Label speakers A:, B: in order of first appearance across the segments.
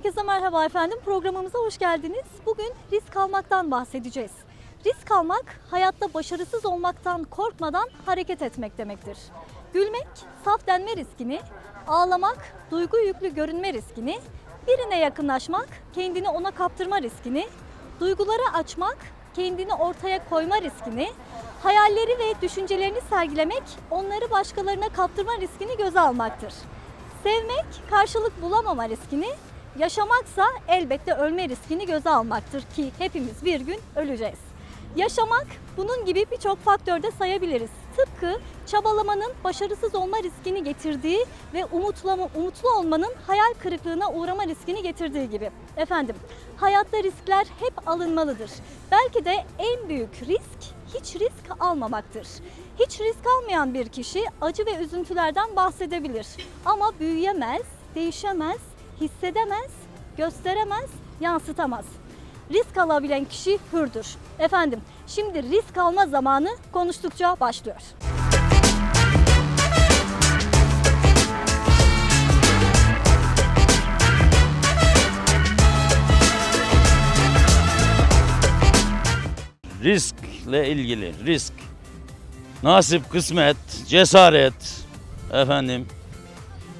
A: Herkese merhaba efendim. Programımıza hoş geldiniz. Bugün risk almaktan bahsedeceğiz. Risk almak, hayatta başarısız olmaktan korkmadan hareket etmek demektir. Gülmek, saf denme riskini, ağlamak, duygu yüklü görünme riskini, birine yakınlaşmak, kendini ona kaptırma riskini, duyguları açmak, kendini ortaya koyma riskini, hayalleri ve düşüncelerini sergilemek, onları başkalarına kaptırma riskini göze almaktır. Sevmek karşılık bulamama riskini, yaşamaksa elbette ölme riskini göze almaktır ki hepimiz bir gün öleceğiz. Yaşamak bunun gibi birçok faktörde sayabiliriz. Tıpkı çabalamanın başarısız olma riskini getirdiği ve umutlama, umutlu olmanın hayal kırıklığına uğrama riskini getirdiği gibi. Efendim, hayatta riskler hep alınmalıdır. Belki de en büyük risk hiç risk almamaktır. Hiç risk almayan bir kişi acı ve üzüntülerden bahsedebilir ama büyüyemez, değişemez, hissedemez, gösteremez, yansıtamaz. Risk alabilen kişi hürdür. Efendim, şimdi risk alma zamanı konuştukça başlıyor.
B: riskle ilgili risk nasip kısmet cesaret efendim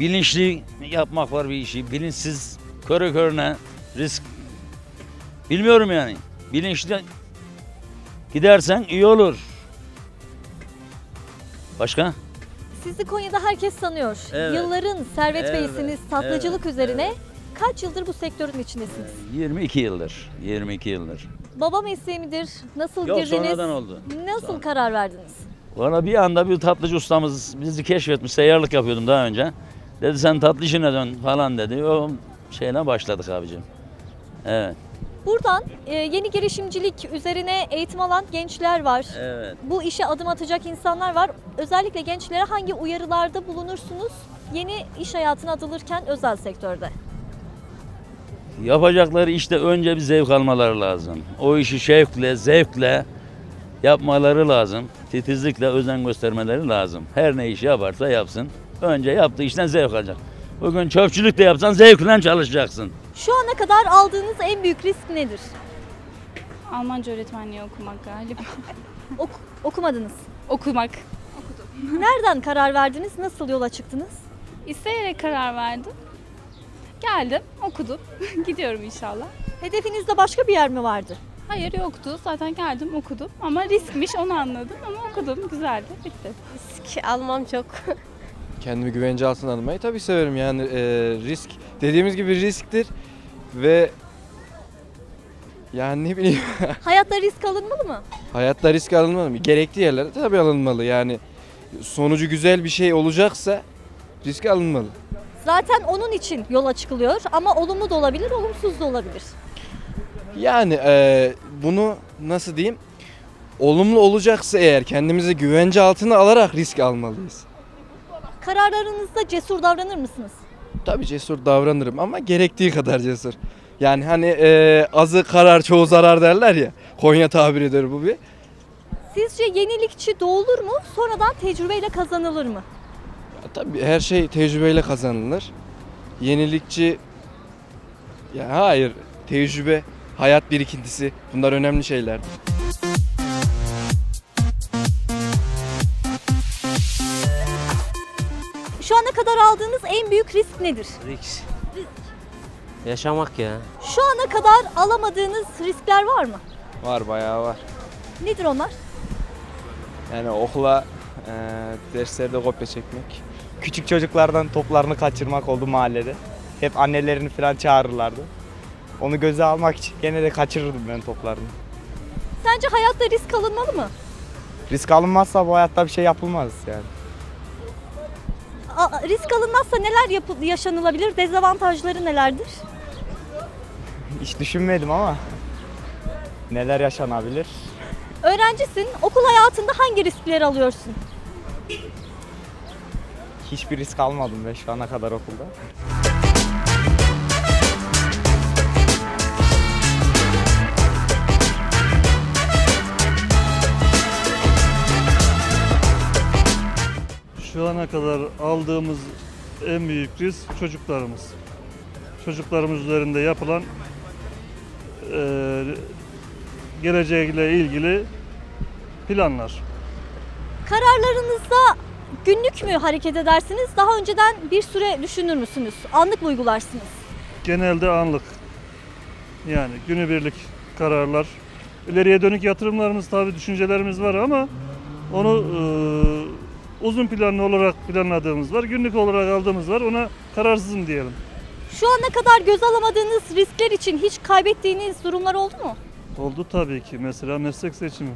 B: bilinçli yapmak var bir işi bilinçsiz körü körüne risk bilmiyorum yani bilinçli gidersen iyi olur başka
A: Sizi Konya'da herkes tanıyor.
B: Evet.
A: Yılların servet
B: Evet,
A: beysiniz tatlıcılık
B: evet,
A: üzerine.
B: evet.
A: Kaç yıldır bu sektörün içindesiniz?
B: 22 yıldır 22 yıldır
A: Baba mesleği midir? Nasıl
B: Yok,
A: girdiniz?
B: sonradan oldu.
A: Nasıl
B: Sonra.
A: karar verdiniz?
B: Valla bir anda bir tatlıcı ustamız bizi keşfetmiş. Seyyarlık yapıyordum daha önce. Dedi sen tatlı işine dön falan dedi. O şeyle başladık abicim. Evet.
A: Buradan e, yeni girişimcilik üzerine eğitim alan gençler var.
B: Evet.
A: Bu işe adım atacak insanlar var. Özellikle gençlere hangi uyarılarda bulunursunuz? Yeni iş hayatına atılırken özel sektörde.
B: Yapacakları işte önce bir zevk almaları lazım. O işi şevkle, zevkle yapmaları lazım. Titizlikle özen göstermeleri lazım. Her ne iş yaparsa yapsın. Önce yaptığı işten zevk alacak. Bugün çöpçülük de yapsan zevkle çalışacaksın.
A: Şu ana kadar aldığınız en büyük risk nedir?
C: Almanca öğretmenliği okumak galiba.
A: Ok- okumadınız.
C: okumak.
A: Nereden karar verdiniz? Nasıl yola çıktınız?
C: İsteyerek karar verdim. Geldim, okudum. Gidiyorum inşallah.
A: Hedefinizde başka bir yer mi vardı?
C: Hayır yoktu. Zaten geldim okudum. Ama riskmiş onu anladım. Ama okudum. Güzeldi. Bitti.
D: Risk almam çok.
E: Kendimi güvence altına almayı tabii severim yani e, risk dediğimiz gibi risktir ve yani ne bileyim
A: Hayatta risk alınmalı mı?
E: hayatta risk alınmalı mı? Gerekli yerlerde tabii alınmalı yani sonucu güzel bir şey olacaksa risk alınmalı.
A: Zaten onun için yola çıkılıyor ama olumlu da olabilir, olumsuz da olabilir.
E: Yani e, bunu nasıl diyeyim olumlu olacaksa eğer kendimizi güvence altına alarak risk almalıyız.
A: Kararlarınızda cesur davranır mısınız?
E: Tabii cesur davranırım ama gerektiği kadar cesur. Yani hani e, azı karar çoğu zarar derler ya. Konya tabiridir bu bir.
A: Sizce yenilikçi doğulur mu, sonradan tecrübeyle kazanılır mı?
E: Ya tabii her şey tecrübeyle kazanılır. Yenilikçi ya hayır tecrübe, hayat birikintisi bunlar önemli şeyler.
A: Kadar aldığınız en büyük risk nedir?
F: Risk. Yaşamak ya.
A: Şu ana kadar alamadığınız riskler var mı?
G: Var bayağı var.
A: Nedir onlar?
G: Yani okula e, derslerde kopya çekmek. Küçük çocuklardan toplarını kaçırmak oldu mahallede. Hep annelerini falan çağırırlardı. Onu göze almak için gene de kaçırırdım ben toplarını.
A: Sence hayatta risk alınmalı mı?
G: Risk alınmazsa bu hayatta bir şey yapılmaz yani.
A: Risk alınmazsa neler yaşanılabilir? Dezavantajları nelerdir?
G: Hiç düşünmedim ama neler yaşanabilir?
A: Öğrencisin, okul hayatında hangi riskleri alıyorsun?
G: Hiçbir risk almadım ben şu ana kadar okulda.
H: Şu ana kadar aldığımız en büyük risk çocuklarımız.
D: çocuklarımız üzerinde yapılan e, geleceğiyle ilgili planlar.
A: Kararlarınızda günlük mü hareket edersiniz? Daha önceden bir süre düşünür müsünüz? Anlık mı uygularsınız?
D: Genelde anlık. Yani günübirlik kararlar. İleriye dönük yatırımlarımız tabii düşüncelerimiz var ama onu e, uzun planlı olarak planladığımız var. Günlük olarak aldığımız var. Ona kararsızım diyelim.
A: Şu ana kadar göz alamadığınız riskler için hiç kaybettiğiniz durumlar oldu mu?
D: Oldu tabii ki. Mesela meslek seçimim.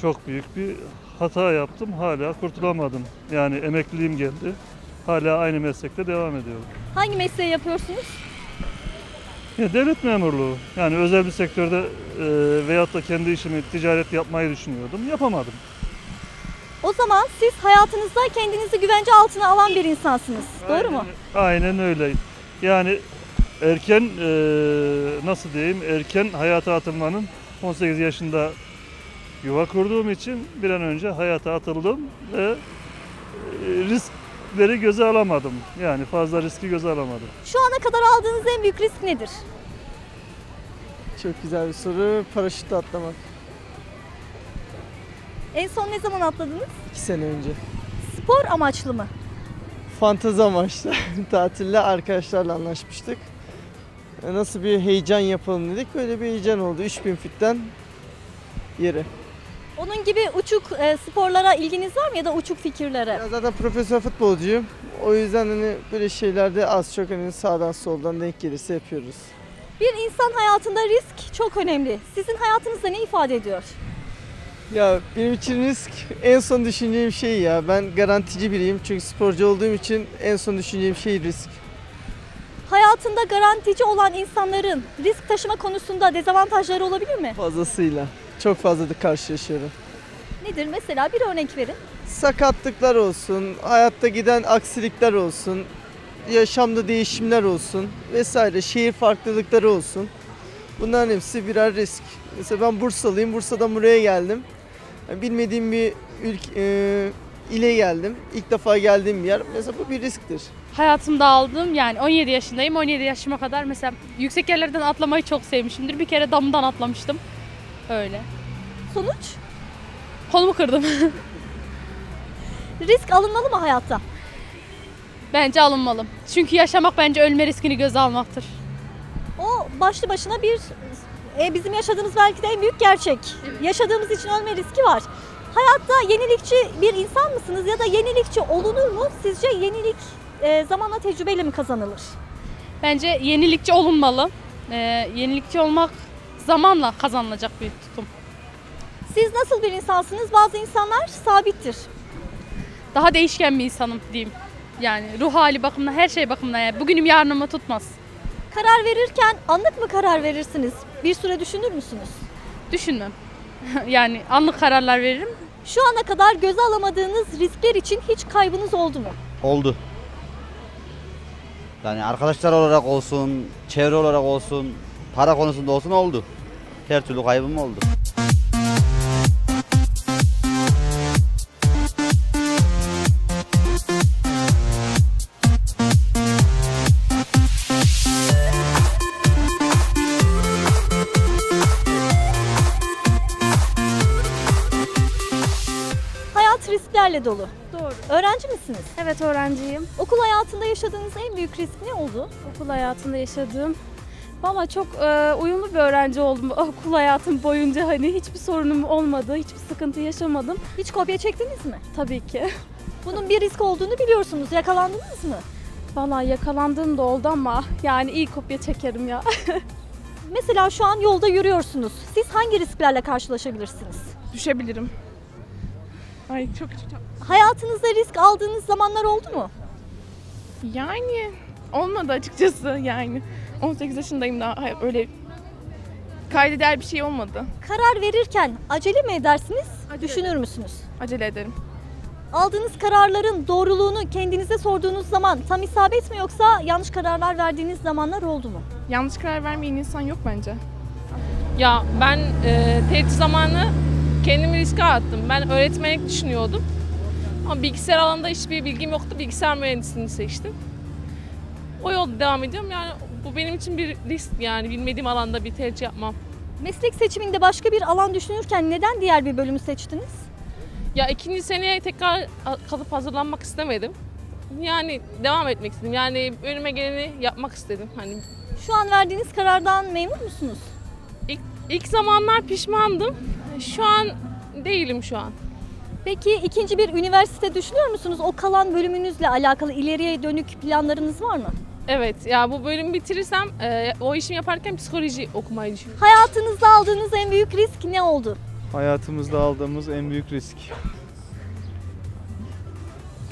D: Çok büyük bir hata yaptım. Hala kurtulamadım. Yani emekliliğim geldi. Hala aynı meslekte devam ediyorum.
A: Hangi mesleği yapıyorsunuz?
D: Ya devlet memurluğu. Yani özel bir sektörde e, veyahut da kendi işimi, ticaret yapmayı düşünüyordum. Yapamadım.
A: O zaman siz hayatınızda kendinizi güvence altına alan bir insansınız. Doğru mu?
D: Aynen öyle. Yani erken e, nasıl diyeyim erken hayata atılmanın 18 yaşında yuva kurduğum için bir an önce hayata atıldım ve e, riskleri göze alamadım. Yani fazla riski göze alamadım.
A: Şu ana kadar aldığınız en büyük risk nedir?
H: Çok güzel bir soru. Paraşütle atlamak.
A: En son ne zaman atladınız?
H: İki sene önce.
A: Spor amaçlı mı?
H: Fantezi amaçlı tatille arkadaşlarla anlaşmıştık. E, Nasıl bir heyecan yapalım dedik. Böyle bir heyecan oldu. 3000 fitten yere.
A: Onun gibi uçuk e, sporlara ilginiz var mı ya da uçuk fikirlere?
H: Ben zaten profesyonel futbolcuyum. O yüzden hani böyle şeylerde az çok hani sağdan soldan denk gelirse yapıyoruz.
A: Bir insan hayatında risk çok önemli. Sizin hayatınızda ne ifade ediyor?
H: Ya benim için risk en son düşüneceğim şey ya. Ben garantici biriyim çünkü sporcu olduğum için en son düşüneceğim şey risk.
A: Hayatında garantici olan insanların risk taşıma konusunda dezavantajları olabilir mi?
H: Fazlasıyla. Çok fazla da karşılaşıyorum.
A: Nedir mesela bir örnek verin.
H: sakatlıklar olsun, hayatta giden aksilikler olsun, yaşamda değişimler olsun vesaire, şehir farklılıkları olsun. Bunların hepsi birer risk. Mesela ben Bursalıyım, Bursa'dan buraya geldim. Bilmediğim bir ülke, e, ile geldim. İlk defa geldiğim bir yer. Mesela bu bir risktir.
C: Hayatımda aldığım yani 17 yaşındayım. 17 yaşıma kadar mesela yüksek yerlerden atlamayı çok sevmişimdir. Bir kere damdan atlamıştım. Öyle.
A: Sonuç
C: Kolumu kırdım.
A: risk alınmalı mı hayatta?
C: bence alınmalı. Çünkü yaşamak bence ölme riskini göze almaktır.
A: O başlı başına bir e, bizim yaşadığımız belki de en büyük gerçek. Yaşadığımız için ölme riski var. Hayatta yenilikçi bir insan mısınız ya da yenilikçi olunur mu? Sizce yenilik e, zamanla tecrübeyle mi kazanılır?
C: Bence yenilikçi olunmalı. Ee, yenilikçi olmak zamanla kazanılacak bir tutum.
A: Siz nasıl bir insansınız? Bazı insanlar sabittir.
C: Daha değişken bir insanım diyeyim. Yani ruh hali bakımından, her şey bakımından. Yani bugünüm yarınımı tutmaz.
A: Karar verirken anlık mı karar verirsiniz? Bir süre düşünür müsünüz?
C: Düşünmem. yani anlık kararlar veririm.
A: Şu ana kadar göze alamadığınız riskler için hiç kaybınız oldu mu?
I: Oldu. Yani arkadaşlar olarak olsun, çevre olarak olsun, para konusunda olsun oldu. Her türlü kaybım oldu.
A: Hayat risklerle dolu.
J: Doğru.
A: Öğrenci misiniz?
J: Evet öğrenciyim.
A: Okul hayatında yaşadığınız en büyük risk ne oldu?
J: Okul hayatında yaşadığım. Valla çok e, uyumlu bir öğrenci oldum okul hayatım boyunca hani hiçbir sorunum olmadı, hiçbir sıkıntı yaşamadım.
A: Hiç kopya çektiniz mi?
J: Tabii ki.
A: Bunun bir risk olduğunu biliyorsunuz. Yakalandınız mı?
J: Valla yakalandığım da oldu ama yani iyi kopya çekerim ya.
A: Mesela şu an yolda yürüyorsunuz. Siz hangi risklerle karşılaşabilirsiniz?
J: Düşebilirim. Ay çok çok.
A: Hayatınızda risk aldığınız zamanlar oldu mu?
J: Yani olmadı açıkçası yani. 18 yaşındayım daha hayır, öyle kaydeder bir şey olmadı.
A: Karar verirken acele mi edersiniz? Düşünür müsünüz?
J: Acele ederim.
A: Aldığınız kararların doğruluğunu kendinize sorduğunuz zaman tam isabet mi yoksa yanlış kararlar verdiğiniz zamanlar oldu mu?
J: Yanlış karar vermeyen insan yok bence.
K: Ya ben e, TET zamanı kendimi riske attım. Ben öğretmenlik düşünüyordum. Ama bilgisayar alanında hiçbir bilgim yoktu. Bilgisayar mühendisliğini seçtim. O yolda devam ediyorum. Yani Bu benim için bir risk yani bilmediğim alanda bir tercih yapmam.
A: Meslek seçiminde başka bir alan düşünürken neden diğer bir bölümü seçtiniz?
K: Ya ikinci seneye tekrar kalıp hazırlanmak istemedim. Yani devam etmek istedim. Yani önüme geleni yapmak istedim. Hani
A: Şu an verdiğiniz karardan memnun musunuz?
K: ilk, ilk zamanlar pişmandım. Şu an değilim şu an.
A: Peki ikinci bir üniversite düşünüyor musunuz? O kalan bölümünüzle alakalı ileriye dönük planlarınız var mı?
K: Evet ya bu bölümü bitirirsem e, o işimi yaparken psikoloji okumayı düşünüyorum.
A: Hayatınızda aldığınız en büyük risk ne oldu?
G: Hayatımızda aldığımız en büyük risk.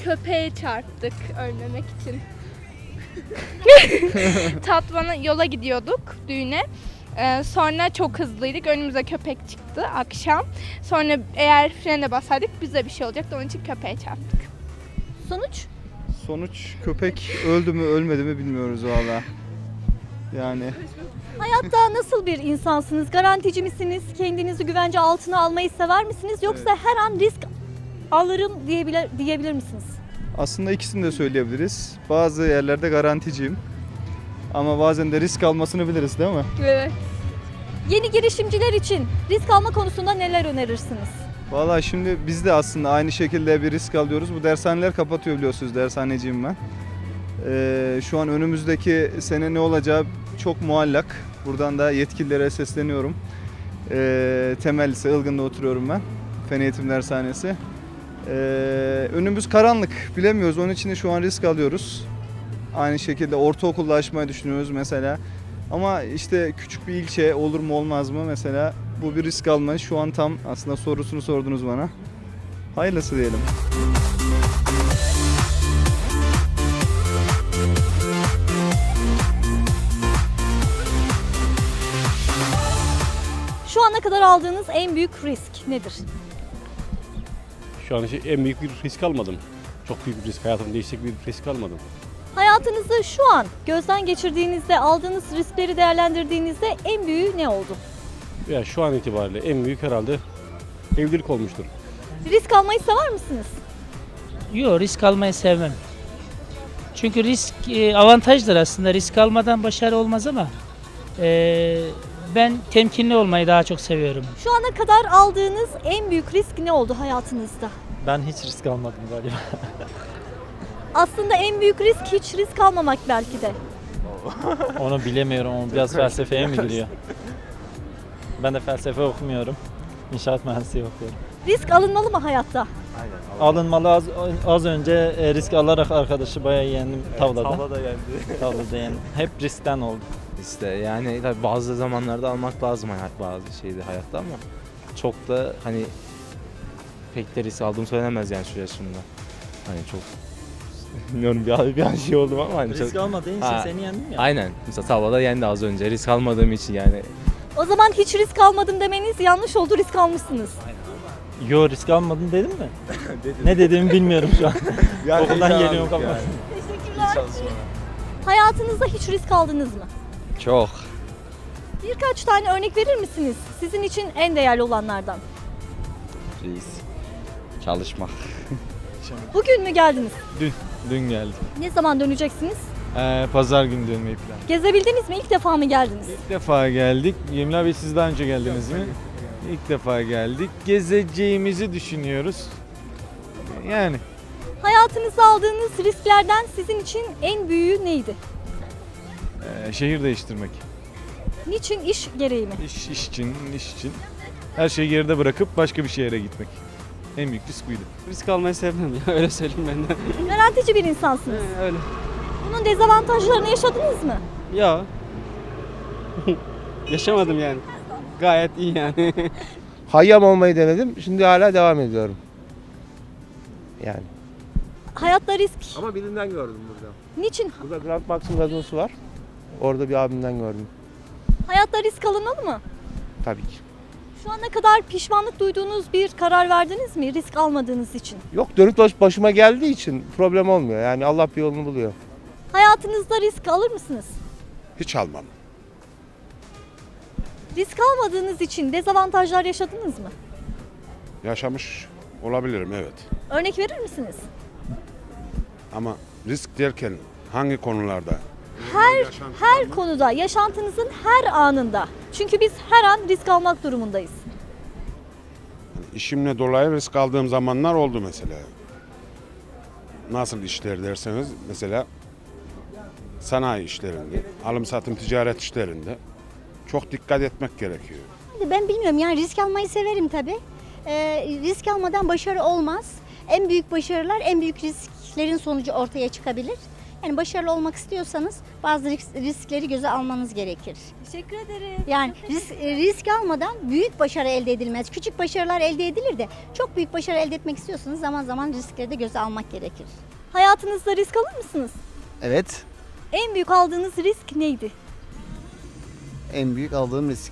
L: Köpeğe çarptık ölmemek için. Tatvan'a yola gidiyorduk düğüne. Ee, sonra çok hızlıydık. Önümüze köpek çıktı akşam. Sonra eğer frene basardık bize bir şey olacaktı. Onun için köpeğe çarptık.
A: Sonuç?
G: Sonuç köpek öldü mü ölmedi mi bilmiyoruz valla. Yani
A: Hayatta nasıl bir insansınız? Garantici misiniz? Kendinizi güvence altına almayı sever misiniz? Yoksa her an risk alırım diyebilir, diyebilir misiniz?
G: aslında ikisini de söyleyebiliriz. Bazı yerlerde garanticiyim. Ama bazen de risk almasını biliriz değil mi?
L: Evet.
A: Yeni girişimciler için risk alma konusunda neler önerirsiniz?
G: Valla şimdi biz de aslında aynı şekilde bir risk alıyoruz. Bu dershaneler kapatıyor biliyorsunuz. Dershaneciyim ben. Ee, şu an önümüzdeki sene ne olacağı çok muallak. Buradan da yetkililere sesleniyorum. Ee, temel lise Ilgın'da oturuyorum ben. Fen Eğitim Dershanesi. Ee, önümüz karanlık. Bilemiyoruz. Onun için de şu an risk alıyoruz. Aynı şekilde ortaokulda açmayı düşünüyoruz mesela. Ama işte küçük bir ilçe olur mu olmaz mı mesela bu bir risk almayı şu an tam aslında sorusunu sordunuz bana. Hayırlısı diyelim.
A: Şu ana kadar aldığınız en büyük risk nedir?
M: Şu an şey- en büyük bir risk almadım. Çok büyük bir risk. Hayatımda değişecek bir risk almadım.
A: Hayatınızı şu an gözden geçirdiğinizde, aldığınız riskleri değerlendirdiğinizde en büyüğü ne oldu?
M: Ya şu an itibariyle en büyük herhalde evlilik olmuştur.
A: Risk almayı sever misiniz?
N: Yok risk almayı sevmem. Çünkü risk e, avantajdır aslında. Risk almadan başarı olmaz ama e, ben temkinli olmayı daha çok seviyorum.
A: Şu ana kadar aldığınız en büyük risk ne oldu hayatınızda?
O: Ben hiç risk almadım galiba.
A: Aslında en büyük risk hiç risk almamak belki de.
O: Onu bilemiyorum. O biraz felsefeye mi giriyor? Ben de felsefe okumuyorum. İnşaat mühendisliği okuyorum.
A: Risk alınmalı mı hayatta?
O: Alınmalı az, az önce e, risk alarak arkadaşı bayağı yendim tavlada.
P: Tavlada yendi.
O: Tavlada yendim. Hep riskten oldu.
P: İşte yani tabii bazı zamanlarda almak lazım hayat bazı şeydi hayatta ama çok da hani pek de risk aldığım söylenemez yani şu yaşımda. Hani çok bilmiyorum bir, bir an şey oldum ama hani
O: Risk
P: çok...
O: almadığın için
P: Ha,
O: seni yendim ya.
P: Aynen. Mesela tavlada yendi az önce. Risk almadığım için yani.
A: O zaman hiç risk almadım demeniz yanlış oldu, risk almışsınız.
O: Yo risk almadın dedim mi? ne dediğimi bilmiyorum şu an.
P: Yani
O: Okuldan
P: heyecanlandık
O: geliyorum ama.
P: yani.
A: Teşekkürler. Hayatınızda hiç risk aldınız mı?
I: Çok.
A: Birkaç tane örnek verir misiniz? Sizin için en değerli olanlardan.
I: Reis. Çalışmak.
A: Bugün mü geldiniz?
O: Dün, dün geldim.
A: Ne zaman döneceksiniz?
O: Ee, pazar günü dönmeyi plan.
A: Gezebildiniz mi? İlk defa mı geldiniz?
O: İlk defa geldik. Cemil abi siz daha önce geldiniz mi? İlk defa geldik. Gezeceğimizi düşünüyoruz. Yani
A: Hayatınızda aldığınız risklerden sizin için en büyüğü neydi?
O: e, şehir değiştirmek.
A: Niçin iş gereği mi?
O: İş, iş için, iş için. Her şeyi geride bırakıp başka bir şehre gitmek. En büyük risk buydu.
Q: Risk almayı sevmem ya öyle söyleyeyim ben de.
A: Garantici bir insansınız.
Q: öyle.
A: Bunun dezavantajlarını yaşadınız mı?
Q: Ya. Yaşamadım yani. Gayet iyi yani.
R: Hayyam olmayı denedim. Şimdi hala devam ediyorum. Yani.
A: Hayatta risk.
R: Ama birinden gördüm burada.
A: Niçin?
R: Burada Grand Max'ın gazinosu var. Orada bir abimden gördüm.
A: Hayatta risk alınmalı mı?
R: Tabii ki.
A: Şu ana kadar pişmanlık duyduğunuz bir karar verdiniz mi risk almadığınız için?
R: Yok dönüp dolaşıp başıma geldiği için problem olmuyor. Yani Allah bir yolunu buluyor.
A: Hayatınızda risk alır mısınız?
R: Hiç almam.
A: Risk almadığınız için dezavantajlar yaşadınız mı?
S: Yaşamış olabilirim evet.
A: Örnek verir misiniz?
S: Ama risk derken hangi konularda?
A: Her her konuda, yaşantınızın her anında. Çünkü biz her an risk almak durumundayız.
S: İşimle dolayı risk aldığım zamanlar oldu mesela. Nasıl işler derseniz mesela sanayi işlerinde, alım satım ticaret işlerinde çok dikkat etmek gerekiyor.
T: Ben bilmiyorum yani risk almayı severim tabii. Ee, risk almadan başarı olmaz. En büyük başarılar en büyük risklerin sonucu ortaya çıkabilir. Yani başarılı olmak istiyorsanız bazı risk- riskleri göze almanız gerekir.
A: Teşekkür ederim.
T: Yani risk, risk almadan büyük başarı elde edilmez. Küçük başarılar elde edilir de çok büyük başarı elde etmek istiyorsanız zaman zaman riskleri de göze almak gerekir.
A: Hayatınızda risk alır mısınız?
U: Evet,
A: En büyük aldığınız risk neydi?
U: en büyük aldığım risk.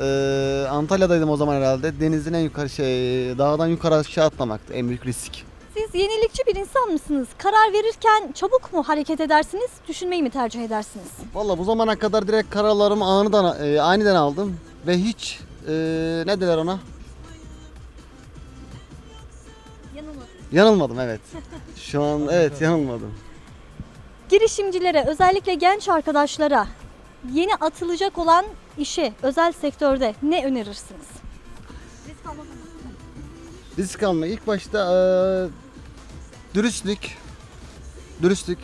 U: Ee, Antalya'daydım o zaman herhalde. Denizin en yukarı şey, dağdan yukarı aşağı atlamaktı en büyük risk.
A: Siz yenilikçi bir insan mısınız? Karar verirken çabuk mu hareket edersiniz, düşünmeyi mi tercih edersiniz?
U: Valla bu zamana kadar direkt kararlarımı aniden, e, aniden aldım ve hiç e, ne derler ona?
A: Yanılmadım.
U: Yanılmadım evet. Şu an evet yanılmadım.
A: Girişimcilere, özellikle genç arkadaşlara yeni atılacak olan işe, özel sektörde ne önerirsiniz? Risk almak
U: ilk başta e, dürüstlük, dürüstlük,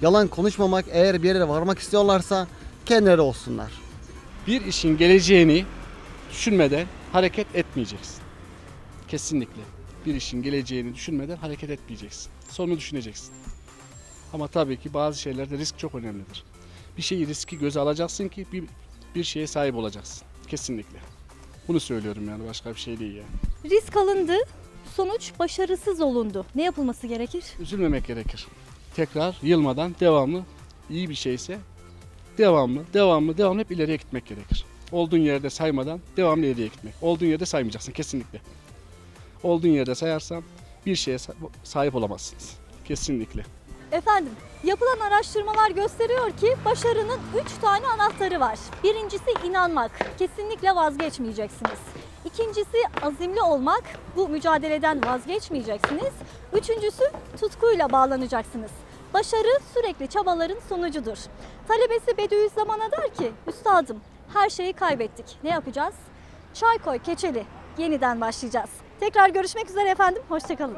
U: yalan konuşmamak eğer bir yere varmak istiyorlarsa kendileri olsunlar.
Q: Bir işin geleceğini düşünmeden hareket etmeyeceksin. Kesinlikle. Bir işin geleceğini düşünmeden hareket etmeyeceksin. Sonunu düşüneceksin. Ama tabii ki bazı şeylerde risk çok önemlidir. Bir şeyi riski göze alacaksın ki bir, bir şeye sahip olacaksın. Kesinlikle. Bunu söylüyorum yani başka bir şey değil yani.
A: Risk alındı, sonuç başarısız olundu. Ne yapılması gerekir?
Q: Üzülmemek gerekir. Tekrar yılmadan devamlı iyi bir şeyse devamlı, devamlı, devamlı hep ileriye gitmek gerekir. Olduğun yerde saymadan devamlı ileriye gitmek. Olduğun yerde saymayacaksın kesinlikle. Olduğun yerde sayarsan bir şeye sa- sahip olamazsınız. Kesinlikle.
A: Efendim, yapılan araştırmalar gösteriyor ki başarının 3 tane anahtarı var. Birincisi inanmak. Kesinlikle vazgeçmeyeceksiniz. İkincisi azimli olmak. Bu mücadeleden vazgeçmeyeceksiniz. Üçüncüsü tutkuyla bağlanacaksınız. Başarı sürekli çabaların sonucudur. Talebesi Bediüzzaman'a der ki, Üstadım her şeyi kaybettik. Ne yapacağız? Çay koy keçeli. Yeniden başlayacağız. Tekrar görüşmek üzere efendim. Hoşçakalın.